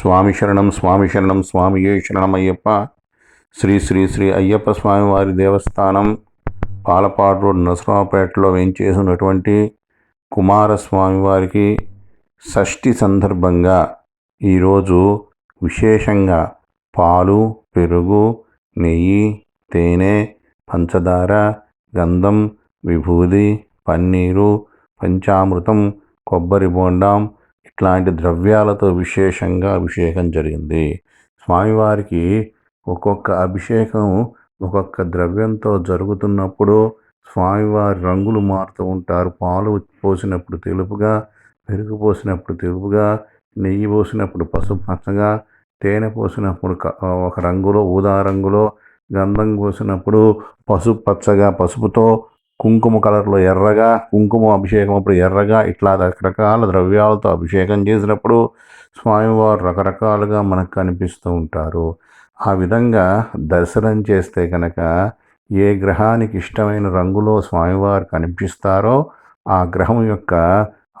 స్వామి శరణం స్వామి శరణం స్వామియే శరణమయ్యప్ప శ్రీ శ్రీ శ్రీ అయ్యప్ప స్వామి వారి దేవస్థానం పాలపాడు రోడ్ నరసింహపేటలో వేయించేసినటువంటి కుమారస్వామి వారికి షష్ఠి సందర్భంగా ఈరోజు విశేషంగా పాలు పెరుగు నెయ్యి తేనె పంచదార గంధం విభూది పన్నీరు పంచామృతం కొబ్బరి బోండాం ఇట్లాంటి ద్రవ్యాలతో విశేషంగా అభిషేకం జరిగింది. స్వామివారికి ఒక్కొక్క అభిషేకం ఒక్కొక్క ద్రవ్యంతో జరుగుతున్నప్పుడు స్వామివారి రంగులు మారుతూ ఉంటారు. పాలు పోసినప్పుడు తెలుపుగా పెరుగు పోసినప్పుడు తెలుపుగా నెయ్యి పోసినప్పుడు పసుపు పచ్చగా తేనె పోసినప్పుడు ఒక రంగులో ఊదా రంగులో గంధం పోసినప్పుడు పసుపు పచ్చగా పసుపుతో కుంకుమ కలర్లో ఎర్రగా కుంకుమ అభిషేకం అప్పుడు ఎర్రగా ఇట్లా రకరకాల ద్రవ్యాలతో అభిషేకం చేసినప్పుడు స్వామివారు రకరకాలుగా మనకు కనిపిస్తూ ఉంటారు. ఆ విధంగా దర్శనం చేస్తే కనుక ఏ గ్రహానికి ఇష్టమైన రంగులో స్వామివారు కనిపిస్తారో ఆ గ్రహం యొక్క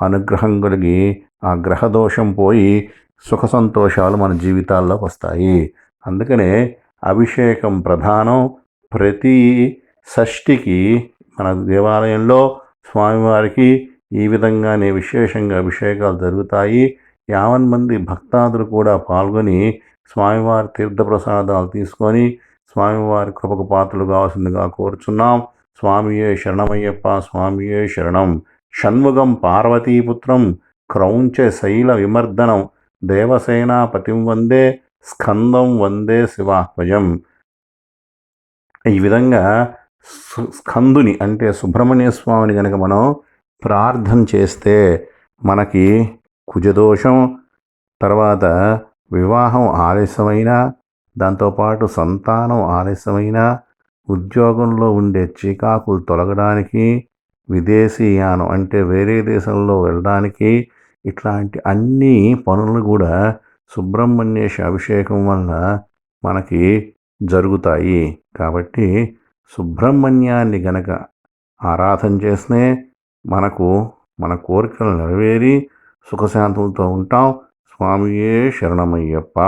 అనుగ్రహం కలిగి ఆ గ్రహ దోషం పోయి సుఖ సంతోషాలు మన జీవితాల్లోకి వస్తాయి. అందుకనే అభిషేకం ప్రధానం. ప్రతి షష్ఠికి మన దేవాలయంలో స్వామివారికి ఈ విధంగానే విశేషంగా అభిషేకాలు జరుగుతాయి. యావన్ మంది భక్తాదులు కూడా పాల్గొని స్వామివారి తీర్థప్రసాదాలు తీసుకొని స్వామివారి కృపకు పాత్రలు కావాల్సిందిగా కోరుచున్నాం. స్వామియే శరణమయ్యప్ప స్వామియే శరణం. షణ్ముగం పార్వతీపుత్రం క్రౌంచ శైల విమర్దనం. దేవసేనాపతిం వందే స్కందం వందే శివాహ్వజం ఈ విధంగా స్కందుని అంటే సుబ్రహ్మణ్య స్వామిని కనుక మనం ప్రార్థన చేస్తే మనకి కుజదోషం తర్వాత వివాహం ఆలస్యమైన దాంతోపాటు సంతానం ఆలస్యమైన ఉద్యోగంలో ఉండే చికాకులు తొలగడానికి విదేశీయానం అంటే వేరే దేశంలో వెళ్ళడానికి ఇట్లాంటి అన్ని పనులు కూడా సుబ్రహ్మణ్యేశ అభిషేకం వల్ల మనకి జరుగుతాయి. కాబట్టి సుబ్రహ్మణ్యాన్ని గనక ఆరాధన చేస్తే మనకు మన కోరికలు నెరవేరి సుఖశాంతులతో ఉంటాం. స్వామియే శరణమయ్యప్ప.